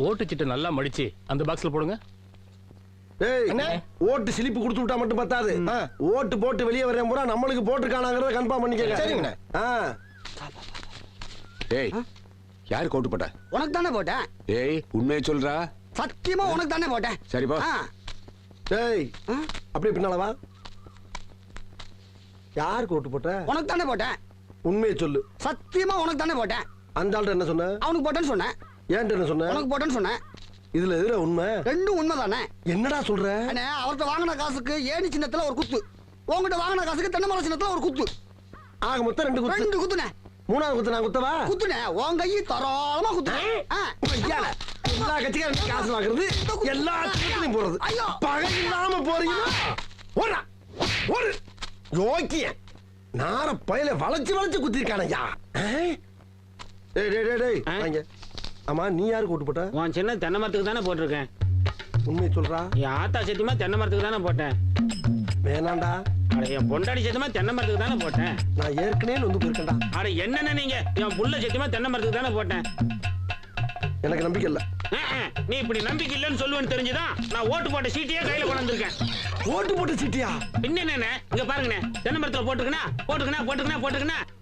ஓட்டுச்சிட்டு நல்லா மடிச்சு அந்த பாக்ஸ்ல போடுங்க. ஏய் அண்ணே. ஓட்டு சிலிப்பு கொடுத்து விட்டா மட்டும் பத்தாது. ஆ, ஓட்டு போட்டு வெளியே வரேன் பூரா நம்மளுக்கு போட்டுருக்கானாங்கிறத கன்ஃபார்ம் பண்ணிக்கங்க. சரிங்கண்ணே. ஆ. ஏய் யார் கோட்டு போட்ட? உனக்கு தானே போட்டேன். ஏய் உண்மையை சொல்றா. சத்தியமா உனக்கு தானே போட்டேன். சரிப்பா ஆ, டேய் ஆ, அப்படியே பின்னால வா. யாருக்கு ஓட்டு போட்ட? உனக்கு தானே போட்டேன். உண்மையை சொல்லு. சத்தியமா உனக்கு தானே போட்டேன். அந்த ஆள்கிட்ட என்ன சொன்ன? அவனுக்கு போட்டேன்னு சொன்னேன். ஏன்ட்ட சொன்ன உனக்கு போட்டேன்னு சொன்னேன். இதுல எதுல உண்மை? ரெண்டும் உண்மைதானே? என்னடா சொல்ற? அண்ணே அவர்கிட்ட வாங்கின காசுக்கு ஏணி சின்னத்துல ஒரு குத்து. உங்ககிட்ட வாங்கின காசுக்கு தென்னை மரம் சின்னத்துல ஒரு குத்து. ஆக மொத்தம் ரெண்டு குத்து. ரெண்டு குத்துனே மூணாவது குத்து நான் குத்தவா? குத்துனே உன் கையை தாராளமா குத்துனே ஆ, ஐயால, எல்லா கட்சிக்காரும் காசு வாங்குறது எல்லா திட்டத்திலையும் போறது ஐயோ. பகை இல்லாம போறீங்க ஓடுறா ஓடு யோக்கிய. நார பயில வளைச்சு வளைச்சு குத்திருக்கானய்யா. டேய் டேய் டேய்? வாங்க. ஆமா நீ யாருக்கு ஓட்டு போட்ட? உன் சின்ன தென்னை மரத்துக்கு தானே போட்டிருக்கேன். உண்மையை சொல்றா? என் ஆத்தா சத்தியமா தென்னை மரத்துக்கு தானே போட்டேன். வேணாண்டா. அட என் பொண்டாடி சத்தியமா தென்னை மரத்துக்கு தானே போட்டேன். நான் ஏற்கனவே வந்து போயிருக்கேன்டா. அட என்னென்ன நீங்க? என் புள்ள சத்தியமா தென்னை மரத்துக்கு தானே போட்டேன். எனக்கு நம்பிக்கை இல்ல. நீ இப்படி நம்பிக்கை இல்லைன்னு சொல்லுவேன்னு தெரிஞ்சுதான் நான் ஓட்டு போட்ட சீட்டையே கையில கொண்டு வந்திருக்கேன் ஓட்டு போட்டு சிட்டியா? பின்ன என்னண்ணே இங்க பாருங்கண்ணே. தென்னை மரத்துல போட்டுக்கணா போட்டுக்கணா போட்டுக்கணா போட்டுக்கணா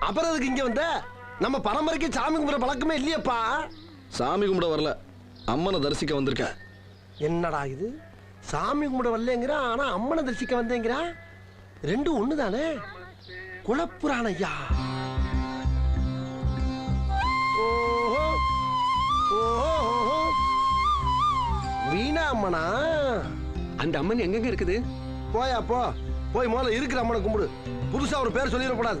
அப்புறம் அதுக்கு இங்க வந்த? நம்ம பரம்பரைக்கு சாமி கும்பிட பழக்கமே இல்லையேப்பா. சாமி கும்பிட வரல. அம்மனை தரிசிக்க வந்திருக்கேன். என்னடா இது? சாமி கும்பிட வரலங்கிறான் ஆனா அம்மனை தரிசிக்க வந்தேங்கிறான் ரெண்டும் ஒண்ணு தானே குலப்புராண ஐயா. வீணா அம்மனா? அந்த அம்மன் எங்கெங்க இருக்குது? போயா போ. போய் முதல்ல இருக்கிற அம்மனை கும்பிடு. புதுசா ஒரு பேர் சொல்லிடக்கூடாது.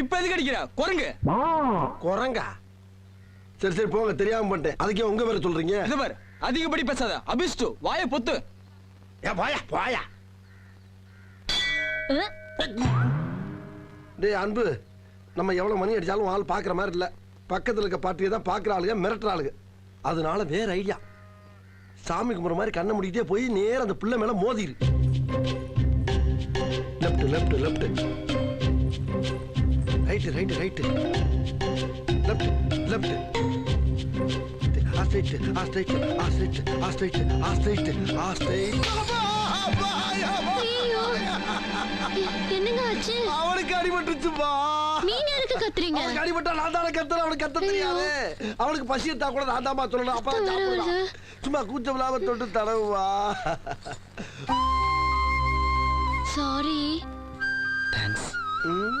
இப்ப எதுக்கு அடிக்கிற? குரங்கு. குரங்கா? சரி சரி போங்க. தெரியாம பண்ணிட்டேன். அதுக்கே உங்க பேரை சொல்றீங்க? இது பாரு அதிகப்படி பேசாத. அபிஷ்டு வாயை பொத்து. ஏ போயா போயா டேய் அன்பு நம்ம எவ்வளவு மணி அடிச்சாலும் ஆள் பாக்குற மாதிரி இல்ல. பக்கத்துல இருக்க பாட்டியை தான் பாக்குற ஆளுங்க மிரட்டுற ஆளுங்க. அதனால வேற ஐடியா. சாமி கும்பிட்ற மாதிரி கண்ணை முடிக்கிட்டே போய் நேரா அந்த பிள்ளை மேல மோதிரு. Left left left. Right right right left left. Ah straight ah straight ah straight ah straight ah straight ah straight என்னங்க ஆச்சு? அவனுக்கு அடிபட்டுச்சுப்பா நீங்க எதுக்கு கத்துறீங்க? அவனுக்கு அடிபட்டா நான் தானே கத்துறேன் அவனுக்கு கத்த தெரியாது. அவனுக்கு பசி எடுத்தா கூட நான் தாமா சொல்லணும் அப்பா சாப்பிடலாம். சும்மா கூச்சம் இல்லாம தொட்டு தடவுவா சாரி ம்,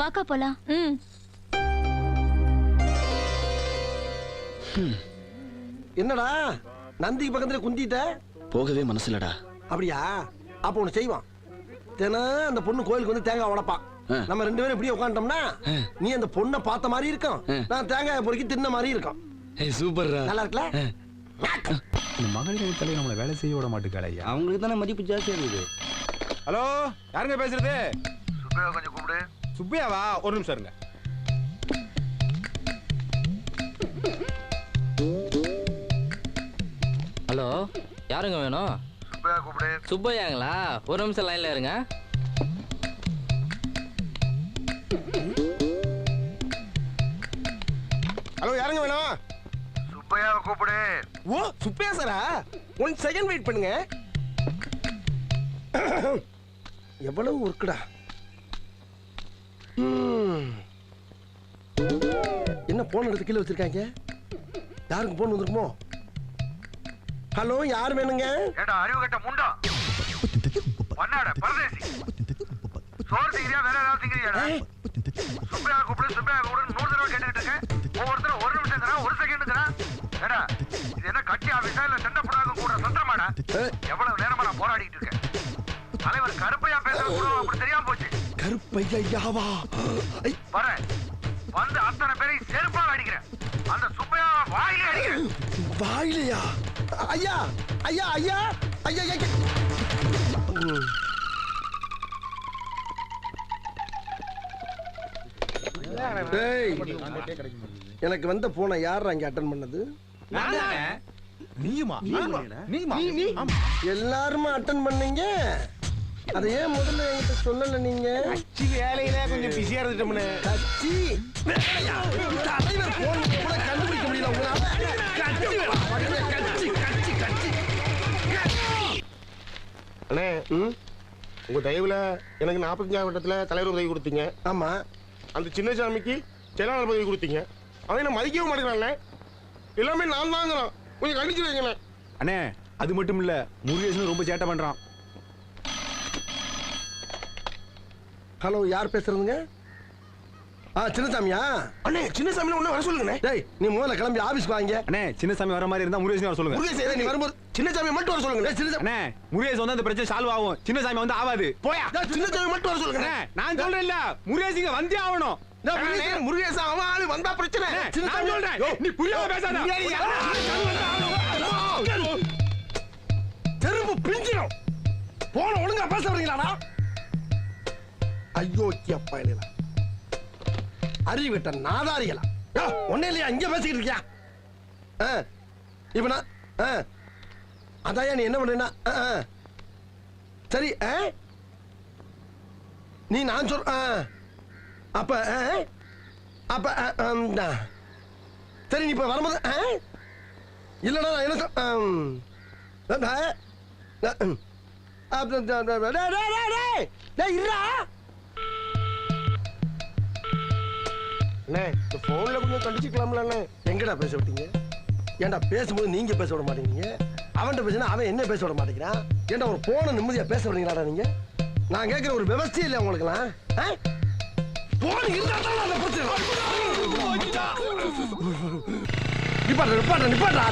வாக்கா போலாம். ம். என்னடா? நந்திக்கு பக்கத்துல குந்திட்ட? போகவே மனசுலடா அப்படியா? அப்ப ஒண்ணு செய்வான். தினம் அந்த பொண்ணு கோயிலுக்கு வந்து தேங்காய் உடைப்பான். நம்ம ரெண்டு பேரும் இப்படியே உட்காந்துட்டோம்னா நீ அந்த பொண்ணை பார்த்த மாதிரி இருக்கும். நான் தேங்காய் பொறுக்கி தின்ன மாதிரி இருக்கும். ஏய் சூப்பர்ரா. நல்லா இருக்குல்ல? இந்த மகளிர் தலைவர் நம்மளை வேலை செய்ய விட மாட்டேங்காள ஐயா அவங்களுக்கு தானே மதிப்பு ஜாஸ்தியா இருக்குது. ஹலோ யாருங்க பேசுறது? சுப்பையா கொஞ்சம் கூப்பிடு. சுப்பையாவா? ஒரு நிமிஷம் இருங்க. ஹலோ யாருங்க வேணும்? சுப்பையாங்களா? ஒரு நிமிஷம் லைன்ல இருங்க. ஹலோ யாருங்க வேணும்? சுப்பையாவை கூப்பிடு. ஓ சுப்பையா சாரா? ஒன் செகண்ட் வெயிட் பண்ணுங்க. எவ்வளவு ஒர்க்குடா. என்ன போன் எடுத்து கீழே வச்சிருக்காங்க? யாருக்கு போன் வந்திருக்குமோ? ஹலோ யார் வேணுங்க? ஏடா அறிவு கட்ட முண்டா. பண்ணாட பரதேசி. சோறு திங்கிறியா வேற ஏதாவது திங்கிறியாடா? சுப்பையா கூப்பிடு சுப்பையா கூப்பிடு நூறு தடவை கேட்டுக்கிட்டு இருக்கேன். ஒவ்வொருத்தரும் ஒரு நிமிஷம் ஒரு செகண்டுங்கிறான் ஏடா இது என்ன கட்சி ஆபீஸா இல்ல சென்ன புடாக கூட சந்திரமாடா எவ்வளவு நேரமா நான் போராடிட்டு இருக்கேன். தலைவர் கருப்பையா பேசுற கூட அப்படி தெரியாம போச்சு. கருப்பையாவா ஐ, பாரு வந்து அத்தனை பேரையும் செருப்பால் அடிக்கிறேன். அந்த சுப்பையா வாயிலே அடிக்கிறேன் வாயிலையா? ஐயா ஐயா ஐயா ஐயா ஐயா எனக்கு வந்த போனை யார் அங்க அட்டன் பண்ணது? நீயுமா? நீயுமா? எல்லாருமே அட்டன் பண்ணீங்க? அதை ஏன் முதல்ல என்கிட்ட சொல்லல நீங்க? வேலையில கொஞ்சம் பிஸியா இருந்துட்டோம்னு. கட்சி? தலைவர் போன் கூட கண்டுபிடிக்க முடியல உங்களால கட்சி. கட்சி கட்சி கட்சி அண்ணே ம், உங்க தயவுல எனக்கு நாற்பத்தஞ்சாம் வட்டத்துல தலைவர் உதவி கொடுத்தீங்க. ஆமா. அந்த சின்ன சாமிக்கு செயலாளர் பதவி கொடுத்தீங்க. அவன் என்ன மதிக்கவே மாட்டேங்கிறான்ல எல்லாமே நான் தாங்கிறான். கொஞ்சம் கண்டிச்சு வைங்களேன். அண்ணே அது மட்டும் இல்ல முருகேசன் ரொம்ப சேட்டை பண்றான். ஹலோ யார் பேசுறதுங்க? ஆ சின்னசாமியா? அண்ணே சின்ன சாமி ஒண்ணு வர சொல்லுங்கண்ணே. டேய் நீ முதல்ல கிளம்பி ஆபீஸ்க்கு வாங்க. அண்ணே சின்னசாமி வர மாதிரி இருந்தா முருகேசன் வர சொல்லுங்க. முருகேசன் நீ வரும்போது சின்ன சாமி மட்டும் வர சொல்லுங்க சின்னசாமி அண்ணே முருகேசன் வந்து அந்த பிரச்சனை சால்வ் ஆகும். சின்னசாமி வந்து ஆகாது போயா. டேய், சின்ன சாமி மட்டும் வர சொல்லுங்க நான் சொல்றேன்ல. முருகேசிங்க வந்தே ஆகணும். முருகேசன், அவன் ஆளு வந்தா பிரச்சனை? நான். சொல்றேன். நீ புரியாம பேசாத. தெரும்பு பிஞ்சிடும் போன ஒழுங்கா பேச வரீங்களாடா ஐயோ அப்பா அறிவிட்ட நாதாரிகளா? ஒன்னே இல்லையா? இங்க பேசிக்கிட்டு இருக்கியா? ஆ, இப்ப நான் நீ என்ன பண்ண சரி நீ நான் சொல் அப்ப அப்ப சரி நீ இப்ப வரும்போது ஆ? இல்லடா நான் என்ன சொல்- இருடா. அண்ணே இந்த போன்ல கொஞ்சம் கண்டிச்சுக்கலாம்ல அண்ணே. எங்கடா பேச விட்டீங்க? ஏன்டா பேசும்போது நீங்க பேச விட மாட்டேங்கிறீங்க? அவன்கிட்ட பேசினா அவன் என்ன பேச விட மாட்டேங்கிறான்? ஏன்டா ஒரு போன நிம்மதியா பேச விடுறீங்களாடா நீங்க? நான் கேட்கிற ஒரு விவசாயம் இல்லை உங்களுக்குலாம் போன் இருந்தா தான் அந்த பிரச்சனை. நிப்பாட்டா நிப்பாட்டா நிப்பாட்டா